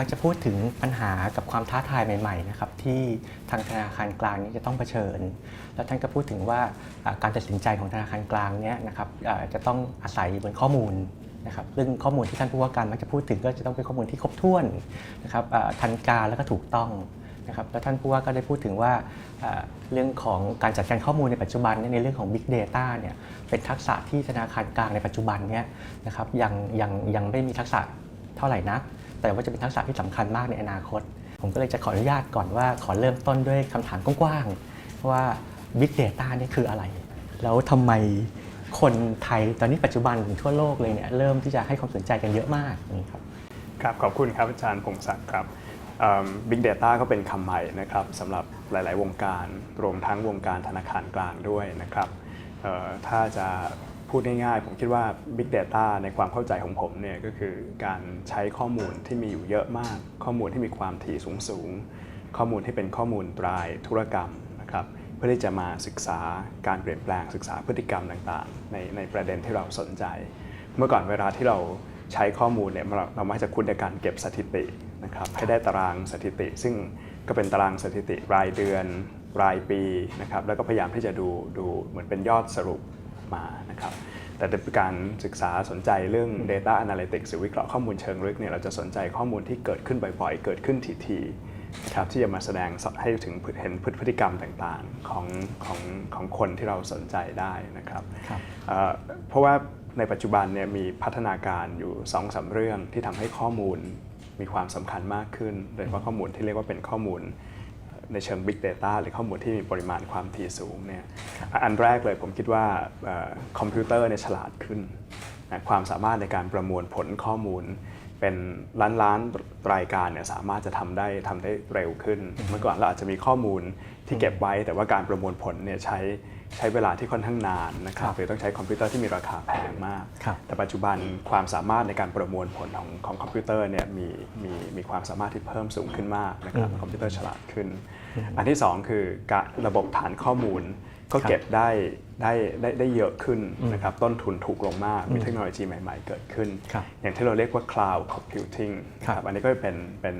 มักจะพูดถึงปัญหากับความท้าทายใหม่ๆนะครับที่ทางธนาคารกลางนี้จะต้องเผชิญ แล้วท่านก็พูดถึงว่าการตัดสินใจของธนาคารกลางเนี่ยนะครับจะต้องอาศัยบนข้อมูลนะครับซึ่งข้อมูลที่ท่านผู้ว่าการมักจะพูดถึงก็จะต้องเป็นข้อมูลที่ครบถ้วนนะครับทันการแล้วก็ถูกต้องนะครับแล้วท่านผู้ว่าก็ได้พูดถึงว่าเรื่องของการจัดการข้อมูลในปัจจุบันในเรื่องของ Big Data เนี่ยเป็นทักษะที่ธนาคารกลางในปัจจุบันเนี่ยนะครับยังยังยังไม่มีทักษะเท่าไหร่นัก แต่ว่าจะเป็นทักษะที่สำคัญมากในอนาคต ผมก็เลยจะขออนุญาตก่อนว่าขอเริ่มต้นด้วยคำถามกว้างๆว่า Big Data นี่คืออะไร แล้วทำไมคนไทยตอนนี้ปัจจุบันถึงทั่วโลกเลยเนี่ยเริ่มที่จะให้ความสนใจกันเยอะมากนี่ครับครับขอบคุณครับอาจารย์พงศักดิ์ครับบิ๊กเดต้าก็เป็นคำใหม่นะครับสำหรับหลาย ๆ วงการ รวมทั้งวงการธนาคารกลางด้วยนะครับถ้าจะ พูดง่ายๆ ผมคิดว่า Big Data ในความเข้าใจของผมเนี่ยก็คือการใช้ข้อมูลที่มีอยู่เยอะมาก ข้อมูลที่มีความถี่สูงสูงๆข้อมูลที่เป็นข้อมูลตรายธุรกรรมนะครับเพื่อที่จะมาศึกษาการเปลี่ยนแปลงศึกษาพฤติกรรมต่างๆ ในในประเด็นที่เราสนใจ เมื่อก่อนเวลาที่เราใช้ข้อมูลเนี่ยเราเรามักจะคุ้นในการเก็บสถิตินะครับให้ได้ตารางสถิติ ซึ่งก็เป็นตารางสถิติรายเดือนรายปีนะครับแล้วก็พยายามที่จะดูดูเหมือนเป็นยอดสรุป มานะครับแต่ในการศึกษาสนใจเรื่อง Data Analytics หรือวิเคราะห์ข้อมูลเชิงลึกเนี่ยเราจะสนใจข้อมูลที่เกิดขึ้นบ่อยๆ เกิดขึ้นทีๆนะครับที่จะมาแสดงให้ถึงเห็นพฤติกรรมต่างๆของของของคนที่เราสนใจได้นะครับครับเอ่อเพราะว่าในปัจจุบันเนี่ยมีพัฒนาการอยู่2อสาเรื่องที่ทำให้ข้อมูลมีความสำคัญมากขึ้น โดยเฉพาะข้อมูลที่เรียกว่าเป็นข้อมูล ในเชิง Big Data หรือข้อมูลที่มีปริมาณความถี่สูงเนี่ยอันแรกเลยผมคิดว่าเอ่อคอมพิวเตอร์เนี่ยฉลาดขึ้นนะความสามารถในการประมวลผลข้อมูล เป็นล้านล้านๆรายการเนี่ยสามารถจะทำได้ทำได้เร็วขึ้น เมื่อก่อนเราอาจจะมีข้อมูลที่เก็บไว้ แต่ว่าการประมวลผลเนี่ยใช้ใช้เวลาที่ค่อนข้างนานนะครับครับหรือต้องใช้คอมพิวเตอร์ที่มีราคาแพงมากครับแต่ปัจจุบันความสามารถในการประมวลผลของของคอมพิวเตอร์เนี่ยมีมีมีความสามารถที่เพิ่มสูงขึ้นมากนะครับคอมพิวเตอร์ฉลาดขึ้น อันที่สองคือระบบฐานข้อมูล ก็ครับเก็บได้ได้ได้ได้เยอะขึ้นนะครับต้นทุนถูกลงมากมีเทคโนโลยีใหม่ ๆ เกิดขึ้นครับอย่างที่เราเรียกว่า cloud computing ครับนะครับอันนี้ก็เป็นเป็น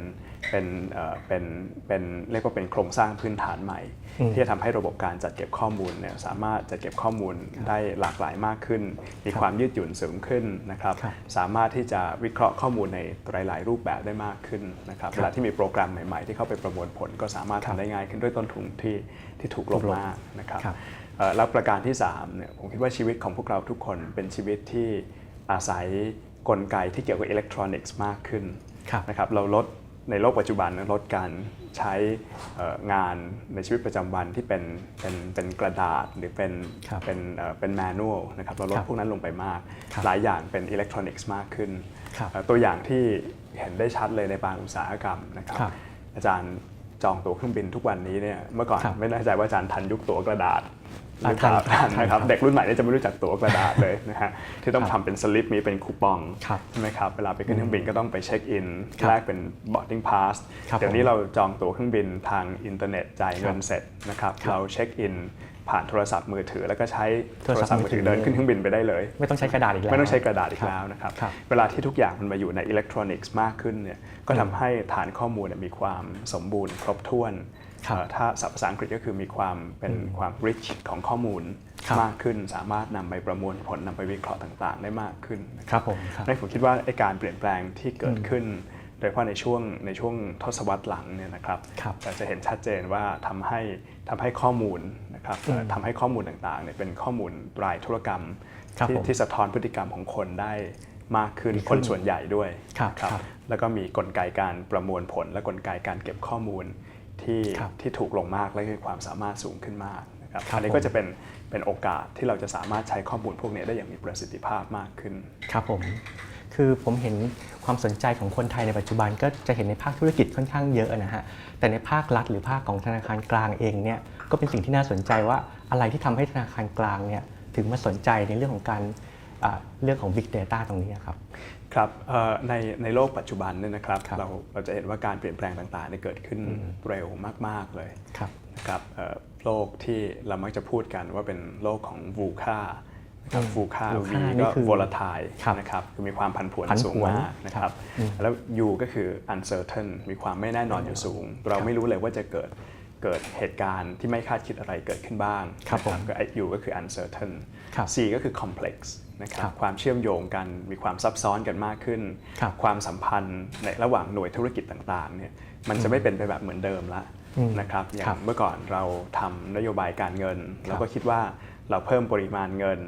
เป็นเอ่อเป็นเป็นเรียกว่าเป็นโครงสร้างพื้นฐานใหม่ ที่จะทำให้ระบบการจัดเก็บข้อมูลเนี่ยสามารถจัดเก็บข้อมูลได้หลากหลายมากขึ้น มีความยืดหยุ่นสูงขึ้นนะครับครับสามารถที่จะวิเคราะห์ข้อมูลในหลายๆรูปแบบได้มากขึ้นนะครับเวลาที่มีโปรแกรมใหม่ ๆ ที่เข้าไปประมวลผลก็สามารถทำได้ง่ายขึ้นด้วยต้นทุนที่ ที่ถูกลงมากนะครับครับเอ่อแล้วประการที่3เนี่ยผมคิดว่าชีวิตของพวกเราทุกคนเป็นชีวิตที่อาศัยกลไกที่เกี่ยวกับอิเล็กทรอนิกส์มากขึ้นครับนะครับเราลดในโลกปัจจุบันลดการใช้เอ่องานในชีวิตประจำวันที่เป็นเป็นเป็นกระดาษหรือเป็นครับเป็นเอ่อเป็นแมนนวลนะครับเราลดครับพวกนั้นลงไปมากครับหลายอย่างเป็นอิเล็กทรอนิกส์มากขึ้นครับเอ่อตัวอย่างที่เห็นได้ชัดเลยในบางอุตสาหกรรมนะครับครับอาจารย์ จองตั๋วเครื่องบินทุกวันนี้เนี่ยเมื่อก่อนครับไม่แน่ใจว่าอาจารย์ทันยุคตั๋วกระดาษหอ่ารือเปล่าทันทันนะครับทันครับเด็กรุ่นใหม่เนี่ยจะไม่รู้จักตั๋วกระดาษเลยนะฮะที่ต้องครับทำเป็นสลิปมีเป็นคูปองครับใช่ไหมครับเวลาไปขึ้นเครื่องบินก็ต้องไปเช็คอินครับแลกเป็น boarding pass ครับเดี๋ยวนี้ผมเราจองตั๋วเครื่องบินทางอินเทอร์เน็ตจ่ายเงินเสร็จนะครับครับเราเช็คอิน ผ่านโทรศัพท์มือถือ แล้วก็ใช้โทโทรรศัศัพพท์ท์มืมืออถืถืออเดินขึ้นเครื่องบินไปได้เลย ไม่ต้องใช้กระดาษอีกแล้วไม่ต้องใช้กระดาษอีกครับแล้วนะครับครับเวลาที่ทุกอย่างมันมาอยู่ในอิเล็กทรอนิกส์มากขึ้นเนี่ยก็ทำให้ฐานข้อมูลเนี่ยมีความสมบูรณ์ครบถ้วนครับเอ่อถ้าศัพท์ภาษาอังกฤษก็คือมีความเป็นความ rich ของข้อมูลครับมากขึ้น สามารถนำไปประมวลผลนำไปวิเคราะห์ต่าง ๆ ได้มากขึ้นนะครับผมครับนั่นผมคิดว่าไอ้การเปลี่ยนแปลงที่เกิดขึ้น โดยเฉพาะในช่วงในช่วงทศวรรษหลังเนี่ยนะครับครับเราจะเห็นชัดเจนว่าทำให้ทำให้ข้อมูลนะครับเอ่อทำให้ข้อมูลต่างๆเนี่ยเป็นข้อมูลรายธุรกรรมครับที่ผมที่สะท้อนพฤติกรรมของคนได้มากขึ้นดีขึ้นคนส่วนใหญ่ด้วยครับนะครับแล้วก็มีกลไกการประมวลผล และกลไกการเก็บข้อมูลที่ครับที่ถูกลงมากและมีความสามารถสูงขึ้นมากนะครับครับอันนี้ผมก็จะเป็นเป็นโอกาสที่เราจะสามารถใช้ข้อมูลพวกนี้ได้อย่างมีประสิทธิภาพมากขึ้น ครับผม คือผมเห็นความสนใจของคนไทยในปัจจุบันก็จะเห็นในภาคธุรกิจค่อนข้างเยอะนะฮะ แต่ในภาครัฐหรือภาคของธนาคารกลางเองเนี่ยก็เป็นสิ่งที่น่าสนใจว่าอะไรที่ทำให้ธนาคารกลางเนี่ยถึงมาสนใจในเรื่องของการอ่าเรื่องของ Big Data ตรงนี้ครับครับเอ่อในในโลกปัจจุบันเนี่ยนะครับครับเราเราจะเห็นว่าการเปลี่ยนแปลงต่างๆเนี่ยเกิดขึ้นเร็วมาก ๆ เลยครับนะครับเอ่อโลกที่เรามักจะพูดกันว่าเป็นโลกของวูคา ครับฟูค่าฟู V ค่านี่ก็คือ volatile ครับนะครับคือมีความผันผวนผันผวนสูงมากนะครับอืมแล้ว U ก็คือ uncertain มีความไม่แน่นอนอยู่สูง เราไม่รู้เลยว่าจะเกิดเกิดเหตุการณ์ที่ไม่คาดคิดอะไรเกิดขึ้นบ้างครับนะผมก็ U ก็คือ uncertain ครับ C ก็คือ complex นะครัครับบความเชื่อมโยงกันมีความซับซ้อนกันมากขึ้นครับความสัมพันธ์ในระหว่างหน่วยธุรกิจต่างๆเนี่ยมันจะไม่เป็นไปแบบเหมือนเดิมละอืมนะครับอย่าครังบเมื่อก่อนเราทำนโยบายการเงิน เราก็คิดว่าเราเพิ่มปริมาณเงิน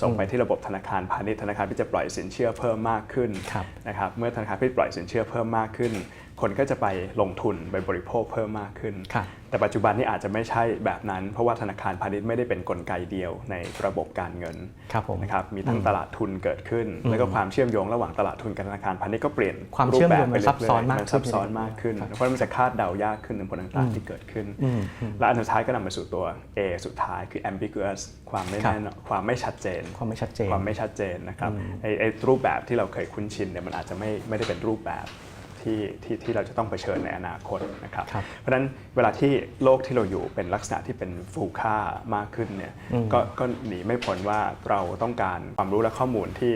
ส่งไปที่ระบบธนาคารพาณิชย์ธนาคารที่จะปล่อยสินเชื่อเพิ่มมากขึ้นครับนะครับเมื่อธนาคารที่ปล่อยสินเชื่อเพิ่มมากขึ้นคนก็จะไปลงทุนไปบริโภคเพิ่มมากขึ้นครับแต่ปัจจุบันนี้อาจจะไม่ใช่แบบนั้น เพราะว่าธนาคารพาณิชย์ไม่ได้เป็นกลไกเดียวในระบบการเงินครับผมนะครับมีทั้งตลาดทุนเกิดขึ้น แล้วก็ความเชื่อมโยงระหว่างตลาดทุนกับธนาคารพาณิชย์ก็เปลี่ยนความเชื่อมโยงรูปแบบมันซับซ้อนมากมันซับซ้อนมากขึ้นครับเพราะมันจะคาดเดายากขึ้นในผลต่างๆที่เกิดขึ้นอืมอืมและอันสุดท้ายก็นำมาสู่ตัว A สุดท้ายคือ ambiguous ความไม่ครับแน่นอนความไม่ชัดเจน ความไม่ชัดเจนความไม่ชัดเจนนะครับไอ้ไอ้รูปแบบที่เราเคยคุ้นชินเนี่ยมันอาจจะไม่ไม่ได้เป็นรูปแบบ ที่ที่ที่เราจะต้องเผชิญในอนาคตนะครับครับเพราะฉะนั้นเวลาที่โลกที่เราอยู่เป็นลักษณะที่เป็นฟูค่ามากขึ้นเนี่ยอืมก็ก็หนีไม่พ้นว่าเราต้องการความรู้และข้อมูลที่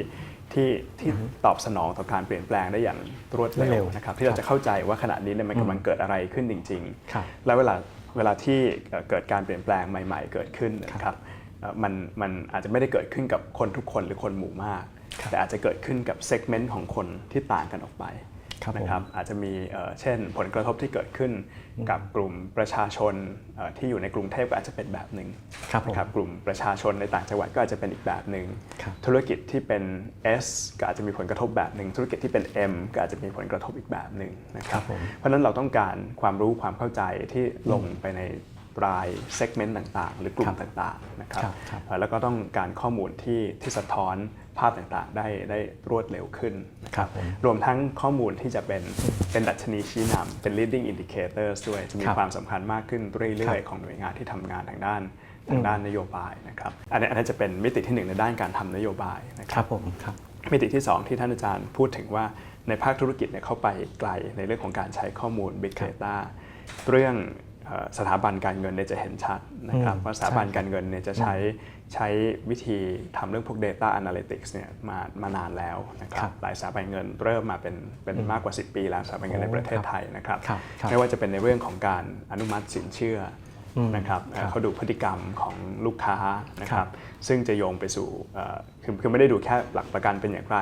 ที่ที่ตอบสนองต่อการเปลี่ยนแปลงได้อย่างรวดรวดเร็เร็ววนะครับที่เราจะเข้าใจว่าขณะนี้เนี่ยมันกำลังเกิดอะไรขึ้นจริงๆครับแล้วเวลาเวลาที่เอ่อเกิดการเปลี่ยนแปลงใหม่ ๆ เกิดขึ้นนะครับเอ่อมันมันอาจจะไม่ได้เกิดขึ้นกับคนทุกคนหรือคนหมู่มากครับแต่อาจจะเกิดขึ้นกับเซกเมนต์ของคนที่ต่างกันออกไปครับผม นะครับอาจจะมีเอ่อเช่นผลกระทบที่เกิดขึ้นกับกลุ่มประชาชนเอ่อที่อยู่ในกรุงเทพก็อาจจะเป็นแบบหนึ่งครับผมนะครับกลุ่มประชาชนในต่างจังหวัดก็อาจจะเป็นอีกแบบหนึ่งครับธุรกิจที่เป็น S ก็อาจจะมีผลกระทบแบบหนึ่งธุรกิจที่เป็น M ก็อาจจะมีผลกระทบอีกแบบหนึ่งนะคครัรับบผมเพราะฉะนั้นเราต้องการความรู้ความเข้าใจที่ลงไปในรายเซกเมนต์ต่างๆ หรือกลุ่ครัมบต่างๆนะครับครับครับเอ่อแล้วก็ต้องการข้อมูลที่ที่สะท้อน ภาพต่างๆ ได้ได้รวดเร็วขึ้นนะคครัรับบผมรวมทั้งข้อมูลที่จะเป็นเป็นดัชนีชี้นำเป็น leading indicators ด้วยจะมีครับความสำคัญมากขึ้นเรื่อยๆ ของหน่วยงานที่ทำงานทางด้านทางด้านนโยบายนะครับอันนี้อันนี้จะเป็นมิติที่หนึ่งในด้านการทำนโยบายนะคครัรับบผมครับมิติที่ 2 ที่ท่านอาจารย์พูดถึงว่าในภาคธุรกิจเนี่ยเข้าไปไกลในเรื่องของการใช้ข้อมูล Big Data เรื่องเอ่อ สถาบันการเงินเนี่ยจะเห็นชัดนะครับอืมว่าสถาบันใช่การเงินเนี่ยจะใช้ใช้วิธีทำเรื่องพวก Data Analytics เนี่ยมามานานแล้วนะคครัรับบหลายสถาบันเงินเริ่มมาเป็นเป็นมากกว่า 10 ปีแล้วสถาบันเงินในโอ้ประเทศครับไทยนะครับครับครับไม่ว่าจะเป็นในเรื่องของการอนุมัติสินเชื่ออมนะครับเอ่อครับเขาดูพฤติกรรมของลูกค้านะคครัรับบซึ่งจะโยงไปสู่เอ่อคือคือไม่ได้ดูแค่หลักประกันเป็นอย่างไร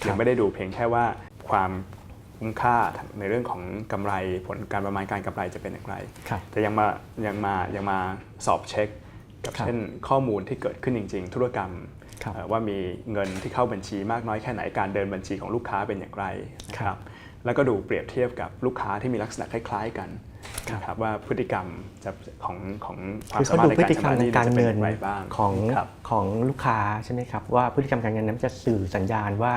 หรือไม่ได้ดูเพียงแค่ว่าความ คุ้มค่าในเรื่องของกำไรผลการประมาณการกำไรจะเป็นอย่างไรครับแต่ยังมายังมายังมาสอบเช็คกับครับเช่นข้อมูลที่เกิดขึ้นจริง ๆ ธุรกรรมครับเอ่อว่ามีเงินที่เข้าบัญชีมากน้อยแค่ไหนการเดินบัญชีของลูกค้าเป็นอย่างไรนะคครัรับบแล้วก็ดูเปรียบเทียบกับลูกค้าที่มีลักษณะคล้าย ๆ กันครับนะครับว่าพฤติกรรมจะของของความคือสาเขามารถดูในพฤการติกรรมชำระหในนี้การจะเป็นเงิอนย่างไรบ้างของครับของลูกค้าใช่ไหมครับว่าพฤติกรรมการเงินนั้นจะสื่อสัญญาณว่า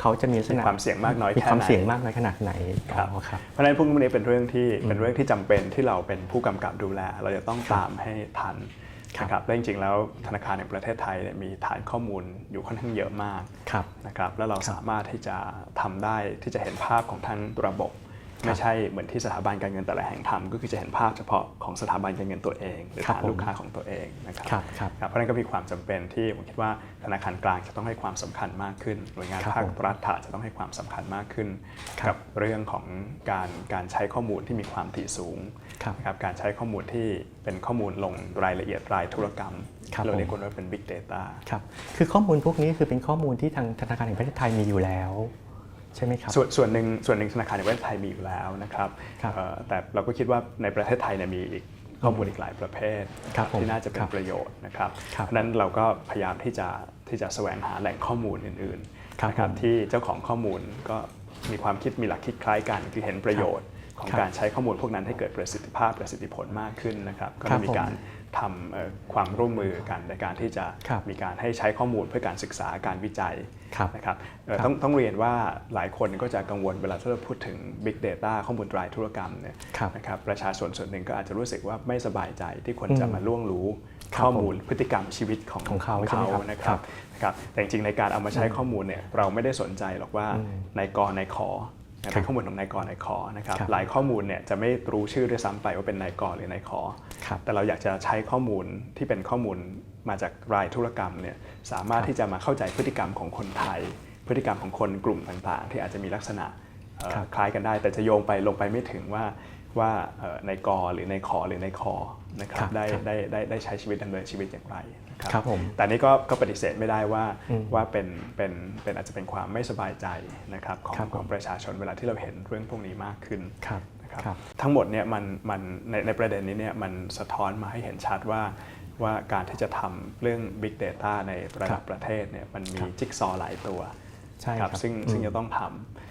เขาจะมีลักษมีณะความเสี่ยงมากน้อยมีแค่ความไหนเสี่ยงมากน้อยขนาดไหนครับอ๋อครับเพราะฉะนั้นพวกนี้เป็นเรื่องที่เป็นเรื่องที่จำเป็นที่เราเป็นผู้กำกับดูแล เราจะต้องตามให้ทันครับนะครับและจริงๆแล้วธนาคารแห่งประเทศไทยเนี่ยมีฐานข้อมูลอยู่ค่อนข้างเยอะมากครับนะครับแล้วเราสามารถที่จะทำได้ที่จะเห็นภาพของทั้งระบบ ไม่ใช่เหมือนที่สถาบันการเงินแต่ละแห่งทำก็คือจะเห็นภาพเฉพาะของสถาบันการเงินตัวเอง หรือครับฐานผมลูกค้าของตัวเองนะครับครับครับครับเพราะฉะนั้นก็มีความจำเป็นที่ผมคิดว่าธนาคารกลางจะต้องให้ความสำคัญมากขึ้นหน่วยงานครับภาคผมรัฐจะต้องให้ความสำคัญมากขึ้นครับกับเรื่องของการการใช้ข้อมูลที่มีความถี่สูงครับนะครับการใช้ข้อมูลที่เป็นข้อมูลลงรายละเอียดรายธุรกรรมครับเราเรียกผมกันว่าเป็น Big Data ครับคือข้อมูลพวกนี้คือเป็นข้อมูลที่ทางธนาคารแห่งประเทศไทยมีอยู่แล้ว ใช่ไหมครับส่วนส่วนหนึ่งส่วนหนึ่งธนาคารในประเทศไทยมีอยู่แล้วนะครับครับเอ่อแต่เราก็คิดว่าในประเทศไทยเนี่ยมีอีกข้อมูลอีกหลายประเภทครับผมที่น่าจะเป็คนรับประโยชน์นะครับครับเพราะฉะนั้นเราก็พยายามที่จะที่จะแสวงหาแหล่งข้อมูลอื่นครับๆนะครับผมที่เจ้าของข้อมูลก็มีความคิดมีหลักคิดคล้ายกันคือเห็นประโยชน์ ของครับการใช้ข้อมูลพวกนั้นให้เกิดประสิทธิภาพประสิทธิผลมากขึ้นนะครับก็ครัได้บมีการทำเอ่อความร่วมมือกันในการที่จะครับมีการให้ใช้ข้อมูลเพื่อการศึกษาการวิจัยครับนะครับเอ่อครับต้องต้องเรียนว่าหลายคนก็จะกังวลเวลาที่เราพูดถึง Big Data ข้อมูลรายธุรกรรมเนี่ยครับนะครับประชาชนส่วนหนึ่งก็อาจจะรู้สึกว่าไม่สบายใจที่คนจะอืมมาล่วงรู้ครับข้อมูลพฤติกรรมชีวิตของของเขาใช่ไหมครับนะคครัรับบนะครับแต่จริงๆในการเอามาใช้ข้อมูลเนี่ยเราไม่ได้สนใจหรอกว่าอืมนายกนายขอ เป็นข้อมูลของนายกนายขอนะครับครับหลายข้อมูลเนี่ยจะไม่รู้ชื่อด้วยซ้ำไปว่าเป็นนายกหรือนายขอครับแต่เราอยากจะใช้ข้อมูลที่เป็นข้อมูลมาจากรายธุรกรรมเนี่ยสามารถที่จะมาเข้าใจพฤติกรรมของคนไทย พฤติกรรมของคนกลุ่มต่างๆ ที่อาจจะมีลักษณะเอ่อครับคล้ายกันได้ แต่จะโยงไปลงไปไม่ถึงว่า ว่าเอ่อนายกหรือนายขอหรือนายคอนะครับครับได้ครับได้ได้ได้ใช้ชีวิตดำเนินชีวิตอย่างไรนะครับครับผมแต่นี่ก็ก็ปฏิเสธไม่ได้ว่าอืมว่าเป็นเป็นเป็นอาจจะเป็นความไม่สบายใจนะครับของครับผมของประชาชนเวลาที่เราเห็นเรื่องพวกนี้มากขึ้นครับนะครับครับทั้งหมดเนี่ยมันมันในในประเด็นนี้เนี่ยมันสะท้อนมาให้เห็นชัดว่าว่าการที่จะทำเรื่อง Big Data ในระดับครับประเทศเนี่ยมันมีครับจิ๊กซอว์หลายตัว ใช่ครับซึ่งซึ่งอืมจะต้องท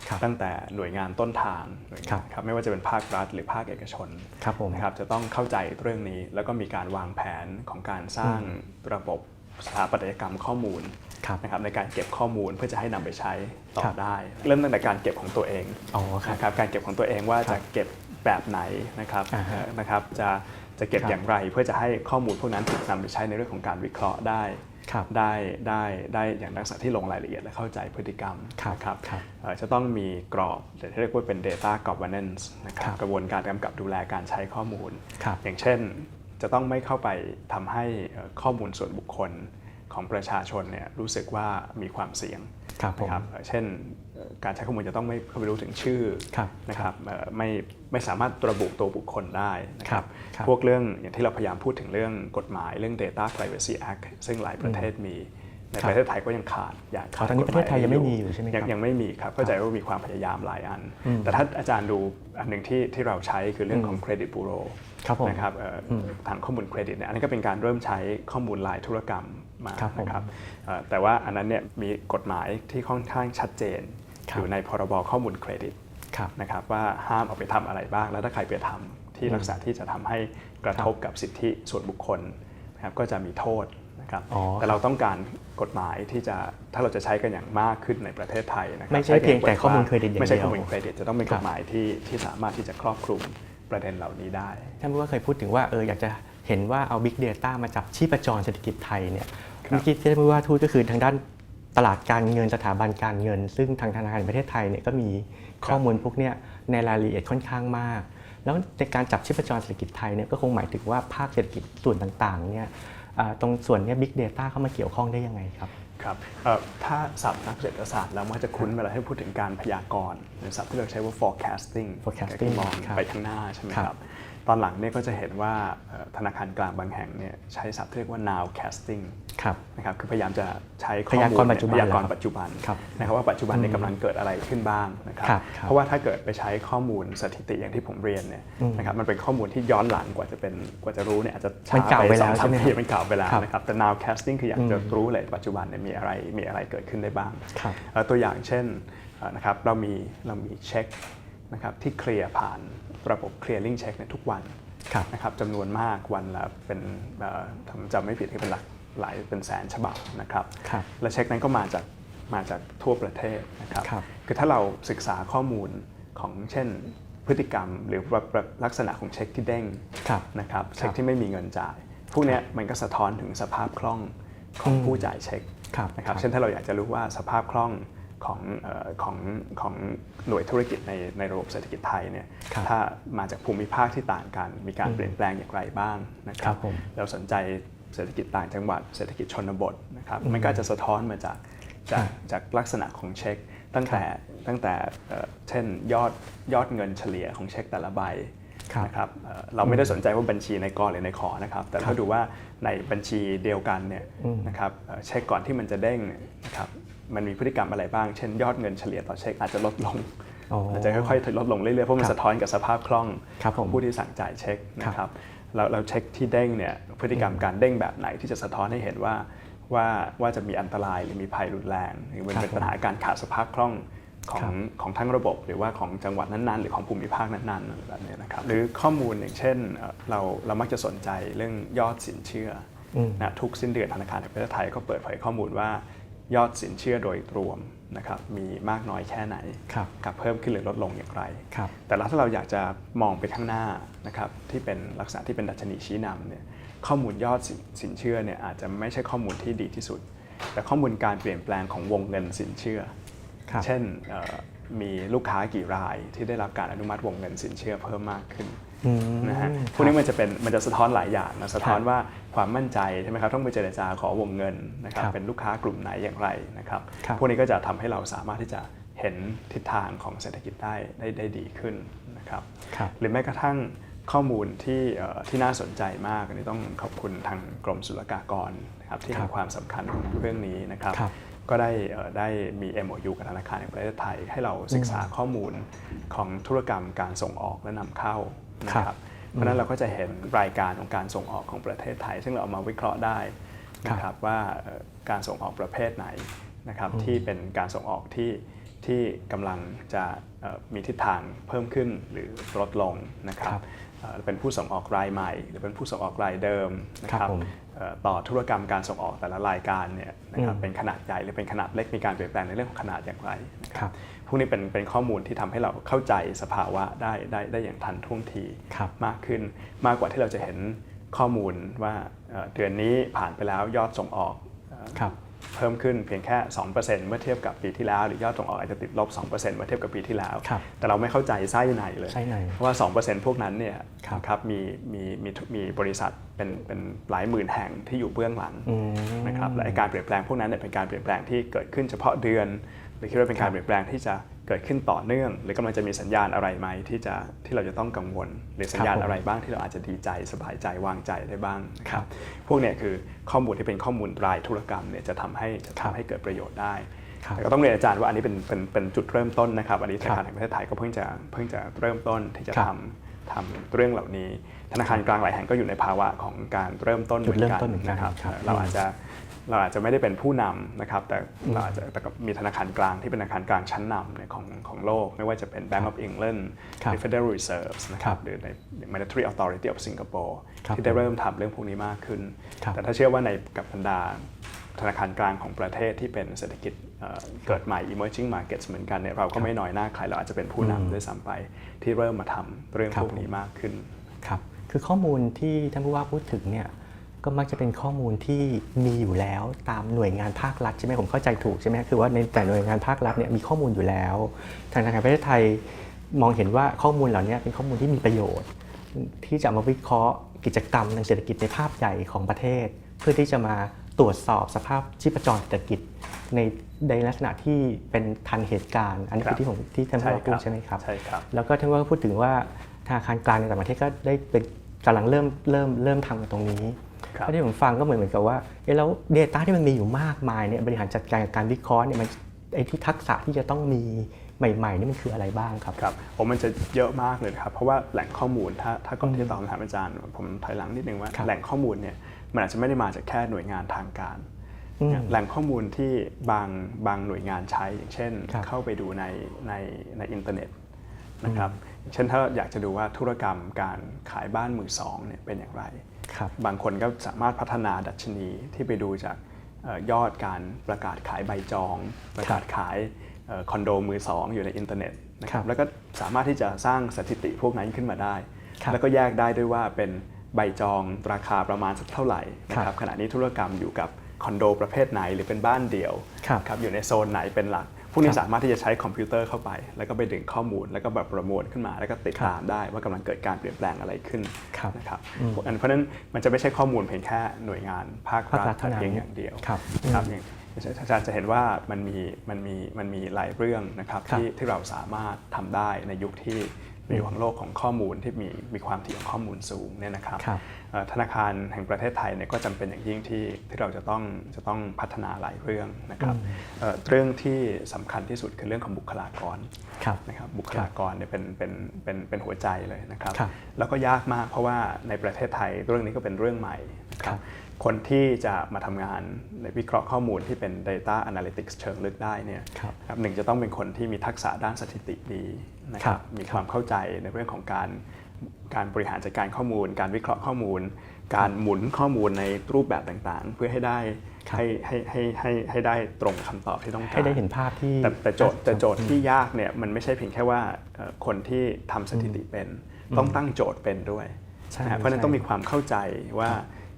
ครับำตั้งแต่หน่วยงานต้นทางหน่วยครังาบนครับไม่ว่าจะเป็นภาครัฐหรือภาคเอกชนครับผมนะครับจะต้องเข้าใจเรื่องนี้ แล้วก็มีการวางแผนของการสร้างระบบสถาปัตยกรรมข้อมูลครับนะครับในการเก็บข้อมูลเพื่อจะให้นำไปใช้ต่อครับได้ เริ่มตั้งแต่การเก็บของตัวเองอ๋อครับนะครับการเก็บของตัวเองว่าครัจะบเก็บแบบไหนนะครับอ่าฮะเอ่อนะครับจะ จะเก็บครับอย่างไรเพื่อจะให้ข้อมูลพวกนั้นถูกนำไปใช้ในเรื่องของการวิเคราะห์ได้ครับได้ได้ได้อย่างลักษณะที่ลงรายละเอียดและเข้าใจพฤติกรรมครับนะครับครับเอ่อจะต้องมีกรอบที่เรียกว่าเป็น data governance นะครับครับกระบวนการกำกับดูแลการใช้ข้อมูลครับอย่างเช่น จะต้องไม่เข้าไปทำให้เอ่อข้อมูลส่วนบุคคลของประชาชนเนี่ยรู้สึกว่ามีความเสี่ยงครับผมนะครับเอ่อเช่นเอ่อ การใช้ข้อมูลจะต้องไม่เข้าไปรู้ถึงชื่อครับนะครับเอ่อไม่ไม่สามารถระบุตัวบุคคลได้นะคครัรับบครับพวกเรื่องอย่างที่เราพยายามพูดถึงเรื่องกฎหมายเรื่อง Data Privacy Act ซึ่งหลายประเทศมีในครับประเทศไทยก็ยังขาดอยากอ๋อตอนนี้ประเทศไทยยังไม่มีอยู่ใช่ไหมครับยังยังไม่มีครับเข้าใจว่ามีความพยายามหลายอันอืมแต่ถ้าอาจารย์ดูอันหนึ่งที่ที่เราใช้คือเรื่องของอืมเครดิตบูโรครับผมนะครับเอ่ออมทางข้อมูลเครดิตเนี่ยอันนี้ก็เป็นการเริ่มใช้ข้อมูลลายธุรกรรมมาครับผมนะครับเอ่อแต่ว่าอันนั้นเนี่ยมีกฎหมายที่ค่อนข้างชัดเจนครับ อยู่ในพรบข้อมูลเครดิตครับนะครับว่าห้ามเอาไปทำอะไรบ้าง แล้วถ้าใครไปทำที่ลักษณะที่จะทำให้กระทบกับสิทธิส่วนบุคคลนะครับก็จะมีโทษนะครับอ๋อแต่เราต้องการกฎหมายที่จะถ้าเราจะใช้กันอย่างมากขึ้นในประเทศไทยนะครับไม่ใช่เพียงแต่ช้ข้อมูลเครดิตอย่างเดียวไม่ใช่ข้อมูลเครดิตจะต้องเป็นครักบฎหมายที่ที่สามารถที่จะครอบคลุมประเด็นเหล่านี้ได้ท่านผู้ว่าเคยพูดถึงว่าเอออยากจะเห็นว่าเอา Big Data มาจับชีพจรเศรษฐกิจไทยเนี่ยครับเมื่อกี้ที่ท่านผู้ว่าพูดก็คือทางด้าน ตลาดการเงินสถาบันการเงิน ซึ่งทางธนาคารแห่งประเทศไทยเนี่ยก็มีข้อมูลพวกเนี้ยในรายละเอียดค่อนข้างมาก แล้วในการจับชีพจรเศรษฐกิจไทยเนี่ยก็คงหมายถึงว่าภาคเศรษฐกิจส่วนต่างๆเนี่ยอ่าตรงส่วนเนี้ย Big Data เข้ามาเกี่ยวข้องได้ยังไงครับครับเอ่อถ้าศัพท์นักเศรษฐศาสตร์เรามักจะคุ้นเวลาที่พูดถึงการพยากรณ์หรือศัพท์ที่เราใช้ว่า forecasting forecasting ก็คือมองครับไปข้างหน้าใช่ไหมครับครับ ตอนหลังเนี่ยก็จะเห็นว่าเอ่อธนาคารกลางบางแห่งเนี่ยใช้ศัพท์ที่เรียกว่า nowcasting ครับนะครับคือพยายามจะใช้ข้อพมูลยากรณ์ปัจจุบันพยากรเหรอครับณ์ปัจจุบันครับนะครับว่าปัจจุบันเนี่ยกำลังเกิดอะไรขึ้นบ้างนะครับครับครับเพราะว่าถ้าเกิดไปใช้ข้อมูลสถิติอย่างที่ผมเรียนเนี่ยอืมนะครับมันเป็นข้อมูลที่ย้อนหลังกว่าจะเป็นกว่าจะรู้เนี่ยอาจจะช้ามันเก่าไปแล้วสองสามใช่ไหมปีมันเก่าไปแล้วครับนะครับแต่ nowcasting คืออยากจะอืมรู้เลยปัจจุบันเนี่ยมีอะไรมีอะไรเกิดขึ้นได้บ้างครับเอ่อตัวอย่างเช่นเอ่อนะครับเรามีเรามีเช็ค นะครับที่เคลียร์ผ่านระบบ clearing check เนี่ยทุกวันครับนะครับจำนวนมากวันละเป็นเอ่อผมจำไม่ผิดคือเป็นหลักหลายเป็นแสนฉบับนะครับครับและเช็คนั้นก็มาจากมาจากทั่วประเทศนะครับครับคือถ้าเราศึกษาข้อมูลของเช่นพฤติกรรม หรือลักษณะของเช็คที่เด้งครับนะครับเช็คที่ไม่มีเงินจ่าย พวกเนี้ยมันก็สะท้อนถึงสภาพคล่องของอืมผู้จ่ายเช็คครับนะครับครับเช่นถ้าเราอยากจะรู้ว่าสภาพคล่อง ของเออของของหน่วยธุรกิจในในระบบเศรษฐกิจไทยเนี่ยครับถ้ามาจากภูมิภาคที่ต่างกัน มีการอืมเปลี่ยนแปลงอย่างไรบ้างนะคครัรับบผมเราสนใจเศรษฐกิจต่างจังหวัดเศรษฐกิจชนบทนะครับอืมมันก็จะสะท้อนมาจากจากครับจากลักษณะของเช็ค ตั้งแต่ตั้งแต่เอ่อเช่นยอดยอดเงินเฉลี่ยของเช็คแต่ละใบครับนะครับเอ่อเราไม่ได้สนใจว่าบัญชีในกอหรือในขอนะครับ แต่ครัถ้าบดูว่าในบัญชีเดียวกันเนี่ยอืมนะครับเอ่อเช็คก่อนที่มันจะเด้งเนี่ยนะครับ มันมีพฤติกรรมอะไรบ้าง เช่นยอดเงินเฉลี่ยต่อเช็คอาจจะลดลงอ๋ออาจจะค่อยๆลดลงเรื่อยๆเพราะมัคนรับสะท้อนกับสภาพคล่องครับของผมผู้ที่สั่งจ่ายเช็คนะคครัรับบเราเราเช็คที่เด้งเนี่ยพฤติกรรมการเด้งแบบไหนที่จะสะท้อนให้เห็นว่าว่าว่าจะมีอันตรายหรือมีภัยรุนแรง หรือมันครับเป็นปัญหาการขาดสภาพคล่องของครับของทั้งระบบ หรือว่าของจังหวัดนั้นๆ หรือของภูมิภาคนั้นๆอะไรแบบเนี้ยนะครับหรือข้อมูลอย่างเช่นเอ่อเราเรามักจะสนใจเรื่องยอดสินเชื่ออมนะทุกสิ้นเดือนธนาคารแห่งประเทศไทยก็เปิดเผยข้อมูลว่า ยอดสินเชื่อโดยรวมนะครับมีมากน้อยแค่ไหนครับกับเพิ่มขึ้นหรือลดลงอย่างไรครับแต่ถ้าเราอยากจะมองไปข้างหน้านะครับที่เป็นลักษณะที่เป็นดัชนีชี้นำเนี่ยข้อมูลยอดสินสินเชื่อเนี่ยอาจจะไม่ใช่ข้อมูลที่ดีที่สุด แต่ข้อมูลการเปลี่ยนแปลงของวงเงินสินเชื่อครับเช่นเอ่อมีลูกค้ากี่รายที่ได้รับการอนุมัติวงเงินสินเชื่อเพิ่มมากขึ้นอืม นะฮะครับพวกนี้มันจะเป็นมันจะสะท้อนหลายอย่างนะสะท้อนครับว่าความมั่นใจใช่ไหมครับต้องไปเจรจาขอวงเงินนะครับครับเป็นลูกค้ากลุ่มไหนอย่างไรนะครับครับพวกนี้ก็จะทำให้เราสามารถที่จะเห็นทิศทางของเศรษฐกิจได้ได้ได้ดีขึ้นนะครับครับหรือแม้กระทั่งข้อมูลที่เอ่อที่น่าสนใจมากอันนี้ต้องขอบคุณทางกรมศุลกากรนะครับที่ครัให้บความสำคัญเรื่องนี้นะครับครับก็ได้เอ่อได้มี MOU กับธนาคารแห่งประเทศไทย ให้เราศึกษาข้อมูลของธุรกรรมการส่งออกและนำเข้า นะคครัรับบเพราะฉะนั้นเราก็จะเห็นรายการของการส่งออกของประเทศไทย ซึ่งเราเอามาวิเคราะห์ได้นะครับว่าเอ่อการส่งออกประเภทไหนนะครับที่เป็นการส่งออกที่ที่กำลังจะเอ่อมีทิศทางเพิ่มขึ้นหรือลดลงนะครับครับเอ่อเป็นผู้ส่งออกรายใหม่ หรือเป็นผู้ส่งออกรายเดิมนะคครัรับบผมเอ่อต่อธุรกรรมการส่งออกแต่ละรายการเนี่ยนะครับอืมเป็นขนาดใหญ่หรือเป็นขนาดเล็กมีการเปลี่ยนแปลงในเรื่องของขนาดอย่างไรนะคครัรับบ พวกนี้เป็นเป็นข้อมูลที่ทำให้เราเข้าใจสภาวะได้ได้ได้อย่างทันท่วงทีครับมากขึ้นมากกว่าที่เราจะเห็นข้อมูลว่าเอ่อเดือนนี้ผ่านไปแล้วยอดส่งออกเอ่อครับเพิ่มขึ้นเพียงแค่ 2%เมื่อเทียบกับปีที่แล้ว หรือยอดส่งออกอาจจะติดลบ 2%เมื่อเทียบกับปีที่แล้วครับแต่เราไม่เข้าใจไส้ในเลยไส้ในเพราะว่า 2%พวกนั้นเนี่ยครับนะครับมีมีมีมีบริษัทเป็นเป็นหลายหมื่นแห่งที่อยู่เบื้องหลังอืมนะครับและไอ้การเปลี่ยนแปลงพวกนั้นเนี่ยเป็นการเปลี่ยนแปลงที่เกิดขึ้นเฉพาะเดือน หรือคิดว่าเป็นการเปลี่ยนแปลงที่จะเกิดขึ้นต่อเนื่อง หรือกำลังจะมีสัญญาณอะไรไหมที่จะที่เราจะต้องกังวล หรือสัญญาณครับผมอะไรบ้างที่เราอาจจะดีใจสบายใจวางใจได้บ้างนะคครัรับบพวกเนี่ยคือข้อมูลที่เป็นข้อมูลรายธุรกรรมเนี่ยจะทำให้จะครับทำให้เกิดประโยชน์ได้ครับแต่ก็ต้องเรียนอาจารย์ว่าอันนี้เป็นเป็นเป็นจุดเริ่มต้นนะครับ อันนี้ธครับนาคารแห่งประเทศไทยก็เพิ่งจะเพิ่งจะเริ่มต้นที่จะครับทำทำเรื่องเหล่านี้ ธนาคารกลางหลายแห่งก็อยู่ในภาวะของการเริ่มต้นจุดเริ่มต้นเหมือนกันนะครับครับเราอาจจะ เราอาจจะไม่ได้เป็นผู้นำนะครับแต่เราอาจจะแต่ก็มีธนาคารกลางที่เป็นธนาคารกลางชั้นนำเนี่ยของของโลก ไม่ว่าจะเป็น Bank of England ครับหรือ Federal Reserve นะคครัรับบหรือใน Monetary Authority of Singapore ครับที่ได้เริ่มทำเรื่องพวกนี้มากขึ้นครับแต่ถ้าเชื่อว่าในกับบรรดาธนาคารกลางของประเทศที่เป็นเศรษฐกิจเอ่อเกิดใหม่ emerging markets เหมือนกันเนี่ยเราก็ไม่น้อยหน้าใครเราอาจจะเป็นผู้อืมนำด้วยซ้ำไปที่เริ่มมาทำเรื่องครับพวกนี้มากขึ้นครับคือข้อมูลที่ท่านผู้ว่าพูดถึงเนี่ย ก็มักจะเป็นข้อมูลที่มีอยู่แล้วตามหน่วยงานภาครัฐใช่ไหมผมเข้าใจถูกใช่ไหมคือว่าในแต่หน่วยงานภาครัฐเนี่ยมีข้อมูลอยู่แล้ว ทางธนาคารประเทศไทยมองเห็นว่าข้อมูลเหล่านี้เป็นข้อมูลที่มีประโยชน์ ที่จะเอามาวิเคราะห์กิจกรรมทางเศรษฐกิจในภาพใหญ่ของประเทศ เพื่อที่จะมาตรวจสอบสภาพชีพจรเศรษฐกิจในในลักษณะที่เป็นทันเหตุการณ์ อันนี้ครัคือบที่ผมที่ท่านผู้ว่าพูดใช่ไหมครับใช่ครับ แล้วก็ท่านว่าพูดถึงว่าธนาคารกลางในต่างประเทศก็ได้เป็นกำลังเริ่มเริ่มเริ่มทำกันตรงนี้ครับ เพราะที่ผมฟังก็เหมือนเหมือนกับว่าเอ๊ะแล้ว Data ที่มันมีอยู่มากมายเนี่ยบริหารจัดการกับการวิเคราะห์เนี่ยมันไอ้ที่ทักษะที่จะต้องมีใหม่ๆนี่มันคืออะไรบ้างครับครับผมมันจะเยอะมากเลยนะครับ เพราะว่าแหล่งข้อมูลถ้าถ้าก่อนที่จะตอบคำถามอาจารย์ ผมถอยหลังนิดนึงว่าครับแหล่งข้อมูลเนี่ยมันอาจจะไม่ได้มาจากแค่หน่วยงานทางการอืมแหล่งข้อมูลที่บางบางหน่วยงานใช้ อย่างเช่นครับเข้าไปดูในในในอินเทอร์เน็ตนะครับอย่างเช่นถ้าอยากจะดูว่าธุรกรรมการขายบ้านมือสองเนี่ยเป็นอย่างไร ครับบางคนก็สามารถพัฒนาดัชนีที่ไปดูจากเอ่อยอดการประกาศขายใบจอง ประกาศขายเอ่อคอนโดมือสองอยู่ในอินเทอร์เน็ตนะคครัรับบแล้วก็สามารถที่จะสร้างสถิติพวกนั้นขึ้นมาได้ครับแล้วก็แยกได้ด้วยว่าเป็นใบจองราคาประมาณสักเท่าไหร่นะคครัรับบขณะนี้ธุรกรรมอยู่กับคอนโดประเภทไหนหรือเป็นบ้านเดี่ยวครับครับอยู่ในโซนไหนเป็นหลัก พวกนี้ครับสามารถที่จะใช้คอมพิวเตอร์เข้าไป แล้วก็ไปดึงข้อมูล แล้วก็แบบประมวลขึ้นมา แล้วก็ติดครับตามได้ว่ากำลังเกิดการเปลี่ยนแปลงอะไรขึ้นครับนะครับอืมเพราะฉะนั้นมันจะไม่ใช่ข้อมูลเพียงแค่หน่วยงานภาคภาครัรัฐฐเท่านั้นเพียงอย่างเดียวครับครับอืมอย่างอาจารย์จะเห็นว่ามันมีมันมีมันมีหลายเรื่องนะครับครับที่ที่เราสามารถทำได้ในยุคที่มีของโลกของข้อมูลที่มีมีความถี่ของข้อมูลสูงเนี่ยนะครับครับเอ่อ ธนาคารแห่งประเทศไทยเนี่ยก็จำเป็นอย่างยิ่งที่ที่เราจะต้องจะต้องพัฒนาหลายเรื่องนะครับเอ่อเรื่องที่สำคัญที่สุดคือเรื่องของบุคลากรครับนะครับบุคลากรเนี่ยเป็นเป็นเป็นเป็นหัวใจเลยนะครับครับ แล้วก็ยากมากเพราะว่าในประเทศไทยเรื่องนี้ก็เป็นเรื่องใหม่นะคครัรับบคนที่จะมาทำงานในวิเคราะห์ข้อมูลที่เป็น Data Analytics เชิงลึกได้เนี่ยครับครับหนึ่งจะต้องเป็นคนที่มีทักษะด้านสถิติดีนะคครัรับบมีความเข้าใจในเรื่องของการ การบริหารจัดการข้อมูล การวิเคราะห์ข้อมูล การหมุนข้อมูลในรูปแบบต่างๆ เพื่อให้ได้ครับให้ให้ให้ให้ให้ได้ตรงคำตอบที่ต้องการให้ได้เห็นภาพที่แต่แต่โจทย์แต่โจทย์ที่ยากเนี่ยมันไม่ใช่เพียงแค่ว่าเอ่อคนที่ทำสถิติเป็น ต้องตั้งโจทย์เป็นด้วยใช่นะฮะเพราะฉะนั้นใช่ต้องมีความเข้าใจว่า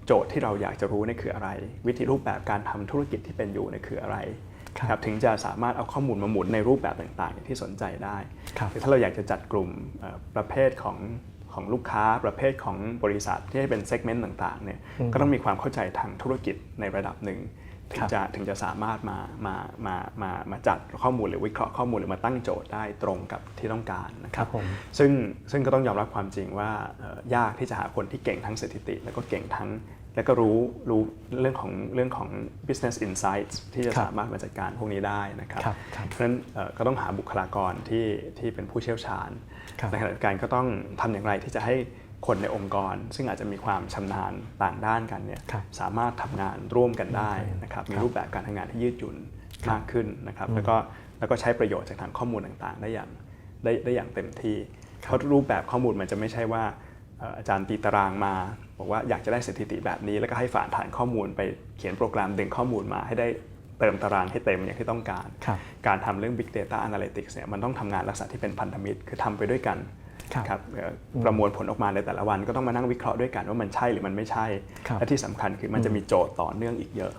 โจทย์ที่เราอยากจะรู้เนี่ยคืออะไร วิธีรูปแบบการทำธุรกิจที่เป็นอยู่เนี่ยคืออะไรครับครับถึงจะสามารถเอาข้อมูลมาหมุนในรูปแบบต่างๆอย่างที่สนใจได้ครับคือถ้าเราอยากจะจัดกลุ่มเอ่อประเภทของ ของลูกค้าประเภทของบริษัทที่ให้เป็นเซกเมนต์ต่างๆเนี่ยก็ต้องมีความเข้าใจทางธุรกิจในระดับหนึ่งถึงจะถึงจะสามารถมามามามามาจัดข้อมูลหรือวิเคราะห์ข้อมูลหรือมาตั้งโจทย์ได้ตรงกับที่ต้องการนะคครัรับบผมซึ่งซึ่งก็ต้องยอมรับความจริงว่าเอ่อยากที่จะหาคนที่เก่งทั้งสถิติ แล้วก็เก่งทั้งแล้วก็รู้รู้เรื่องของเรื่องของ business insights ที่จะครับสามารถมาจัดการพวกนี้ได้นะครับครับครับเพราะฉะนั้นเอ่อก็ต้องหาบุคลากรที่ที่เป็นผู้เชี่ยวชาญครับ ในขณะเดียวกันก็ต้องทำอย่างไรที่จะให้คนในองค์กร ซึ่งอาจจะมีความชำนาญต่างด้านกันเนี่ยครับสามารถทำงานร่วมกันได้นะครับมีครับรูปแบบการทำงานที่ยืดหยุ่นมากขึ้นนะครับแล้วก็แล้วก็ใช้ประโยชน์จากทางข้อมูลต่างๆ ได้อย่างได้ได้อย่างเต็มที่เพราะรูปแบบข้อมูลมันจะไม่ใช่ว่าเอ่ออาจารย์ตีตารางมา บอกว่าอยากจะได้สถิติแบบนี้ แล้วก็ให้ฝานฐานข้อมูลไปเขียนโปรแกรมดึงข้อมูลมาให้ได้ เติมตารางให้เต็มอย่างที่ต้องการครับการทำเรื่อง Big Data Analytics เนี่ยมันต้องทำงานลักษณะที่เป็นพันธมิตร คือทำไปด้วยกันครับครับเอ่ออประมวลผลออกมาในแต่ละวันก็ต้องมานั่งวิเคราะห์ด้วยกันว่ามันใช่หรือมันไม่ใช่ครับและที่สำคัญคือมันจะมีโจทย์ต่อเนื่องอีกเยอะ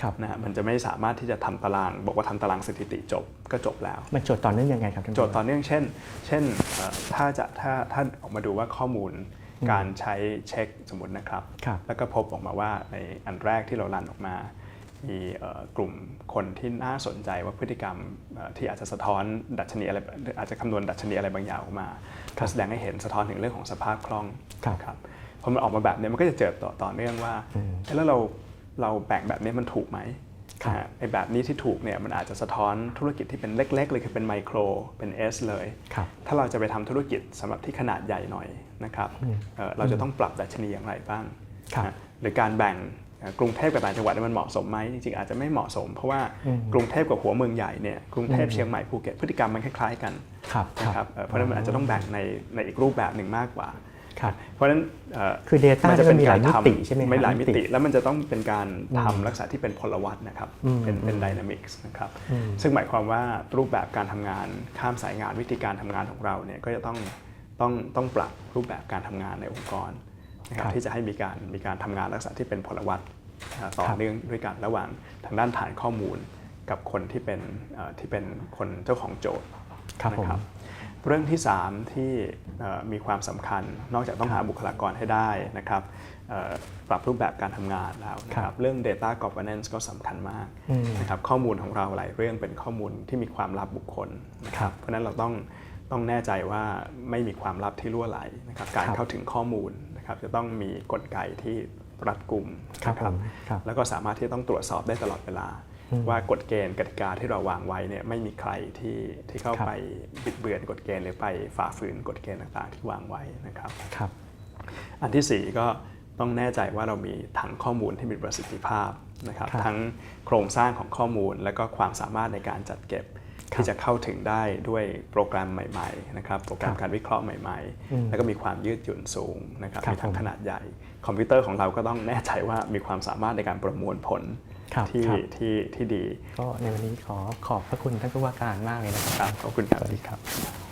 ครับนะฮะมันจะไม่สามารถที่จะทำตาราง บอกว่าทำตารางสถิติจบก็จบแล้ว มันโจทย์ต่อเนื่องยังไงครับท่านโจทย์ต่อเนื่องเช่น เช่นเอ่อถ้าจะถ้าถ้าออกมาดูว่าข้อมูลการใช้เช็คสมมตินะครับครับแล้วก็พบออกมาว่าในอันแรกที่เรารันออกมา มีเอ่อกลุ่มคนที่น่าสนใจว่าพฤติกรรมเอ่อที่อาจจะสะท้อนดัชนีอะไรอาจจะคำนวณดัชนีอะไรบางอย่างออกมาก็แสดงให้เห็นสะท้อนถึงเรื่องของสภาพคล่องครับครับพอมันออกมาแบบเนี้ยมันก็จะเจอต่อต่อเนื่องว่าเอ๊ะแล้วเราเราแบ่งแบบนี้มันถูกไหมครับนะฮะไอ้แบบนี้ที่ถูกเนี่ยมันอาจจะสะท้อนธุรกิจที่เป็นเล็ก ๆ เลยคือเป็นไมโครเป็น S เลยครับถ้าเราจะไปทำธุรกิจสำหรับที่ขนาดใหญ่หน่อยนะครับเอ่อเราจะต้องปรับดัชนีอย่างไรบ้างครับนะหรือการแบ่งเอ่อ กรุงเทพกับต่างจังหวัดเนี่ยมันเหมาะสมไหมจริงๆอาจจะไม่เหมาะสม เพราะว่ากรุงเทพกับหัวเมืองใหญ่เนี่ยกรุงเทพเชียงใหม่ภูเก็ตพฤติกรรมมันคล้ายๆกันครับนะครับเอ่อเพราะฉะนั้นมันอาจจะต้องแบ่งในในอีกรูปแบบหนึ่งมากกว่าครับเพราะฉะนั้นเอ่อคือ Data มันจะเป็นมันมีหกาลารยมิทำติใช่ไหมครับไม่หลายมิมิติติ แล้วมันจะต้องเป็นการทำลักษณะที่เป็นพลวัตนะครับอืมเป็นเป็นดินามิกส์นะครับซึ่งหมายความว่ารูปแบบการทำงานข้ามสายงานวิธีการทำงานของเราเนี่ยก็จะต้องต้องต้องปรับรูปแบบการทำงานในองค์กร นะครับครับที่จะให้มีการมีการทำงานลักษณะที่เป็นพลวัตอ่าต่อครับเนื่องด้วยกันระหว่างทางด้านฐานข้อมูลกับคนที่เป็นเอ่อที่เป็นคนเจ้าของโจทย์ครับผมนะครับเรื่องที่ 3 ที่เอ่อมีความสำคัญนอกจากต้องหาบุคลากรให้ได้นะครับเอ่อปรับรูปแบบการทำงานแล้วนะคครัรับบเรื่อง Data Governance ก็สำคัญมากอืมนะครับข้อมูลของเราหลายเรื่องเป็นข้อมูลที่มีความลับบุคคลนะคครัรับบเพราะฉะนั้นเราต้องต้องแน่ใจว่าไม่มีความลับที่รั่วไหลนะครับการครับเข้าถึงข้อมูล นะครับจะต้องมีกลไกที่รัดกุมครับนะผมครับแล้วก็สามารถที่จะต้องตรวจสอบได้ตลอดเวลา ว่ากฎเกณฑ์กติกาที่เราวางไว้เนี่ยไม่มีใครที่ที่เข้าครับไปบิดเบือนกฎเกณฑ์หรือไปฝ่าฝืนกฎเกณฑ์ต่างๆ ที่วางไว้นะครับครับ อันที่ 4 ก็ต้องแน่ใจว่าเรามีถังข้อมูลที่มีประสิทธิภาพนะครับครับ ทั้งโครงสร้างของข้อมูล และก็ความสามารถในการจัดเก็บ ที่จะเข้าถึงได้ด้วยโปรแกรมใหม่ๆนะครับโปรแกรมครับการวิเคราะห์ใหม่อืมๆแล้วก็มีความยืดหยุ่นสูงนะครับครับมีทั้งผมขนาดใหญ่ คอมพิวเตอร์ของเราก็ต้องแน่ใจว่ามีความสามารถในการประมวลผลครับที่ครับที่ที่ดี ก็ในวันนี้ขอขอบพระคุณท่านผู้ว่าการมากเลยนะครับครับขอบคุณครับสวัสดีครับ